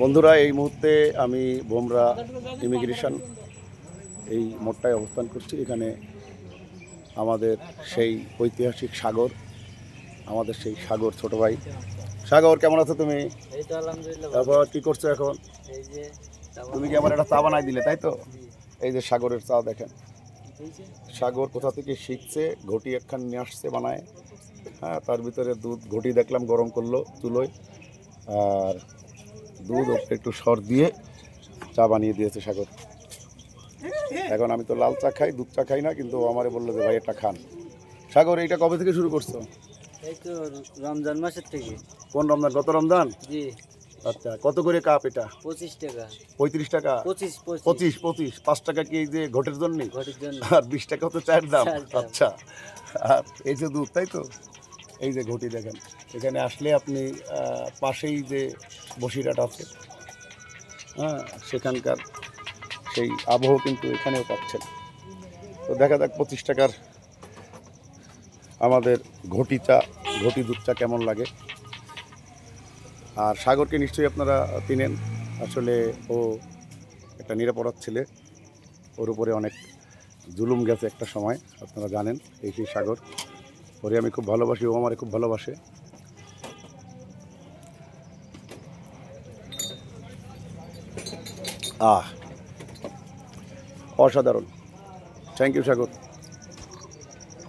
বন্ধুরা এই মুহূর্তে আমি বোমরা ইমিগ্রেশন এই মোড়টায় অবস্থান করছি। এখানে আমাদের সেই ঐতিহাসিক সাগর আমাদের সেই সাগর ছোট ভাই। সাগর কেমন আছো তুমি। তারপর কি করছ এখন? তুমি কি আমার একটা চা বানাই দিলে তাই তো? এই যে সাগরের চা দেখেন। সাগর কোথা থেকে শিখছে? ঘটি একখান নিয়ে আসছে বানায়। হ্যাঁ তার ভিতরে দুধ ঘটি দেখলাম গরম করল চুলোয় আর দুধ ওপরে একটু সর দিয়ে চা বানিয়ে দিয়েছে সাগর। এখন আমি তো লাল চা খাই দুধ চা খাই না কিন্তু আমারে বলল যে ভাই এটা খান। সাগর এইটা কবে থেকে শুরু করছ? এই তো রমজান মাসের থেকে। কোন রমজান? গত রমজান? জি। আচ্ছা কত করে কাপ এটা? পঁচিশ টাকা। পঁয়ত্রিশ টাকা? পঁচিশ পঁচিশ। পঁচিশ পাঁচ টাকা কি এই যে ঘটের জন্য? ঘটির জন্য। আর বিশ টাকা দাম। চায়ের দাম। আচ্ছা। আর এই যে দুধ তাই তো? এই যে ঘটি দেখেন, এখানে আসলে আপনি পাশেই যে বসিরহাট আছে হ্যাঁ সেখানকার সেই আবহ কিন্তু এখানেও পাচ্ছেন। তো দেখা যাক পঁচিশ টাকার আমাদের ঘটি চা ঘটি দুধ চা কেমন লাগে। আর সাগরকে নিশ্চয়ই আপনারা চিনেন, আসলে ও একটা নিরাপরাধ ছেলে। ওর উপরে অনেক জুলুম গেছে একটা সময়, আপনারা জানেন, এই সেই সাগর। ওরে আমি খুব ভালোবাসি ও আমারে খুব ভালোবাসে। আহ অসাধারণ। Thank you Sagar.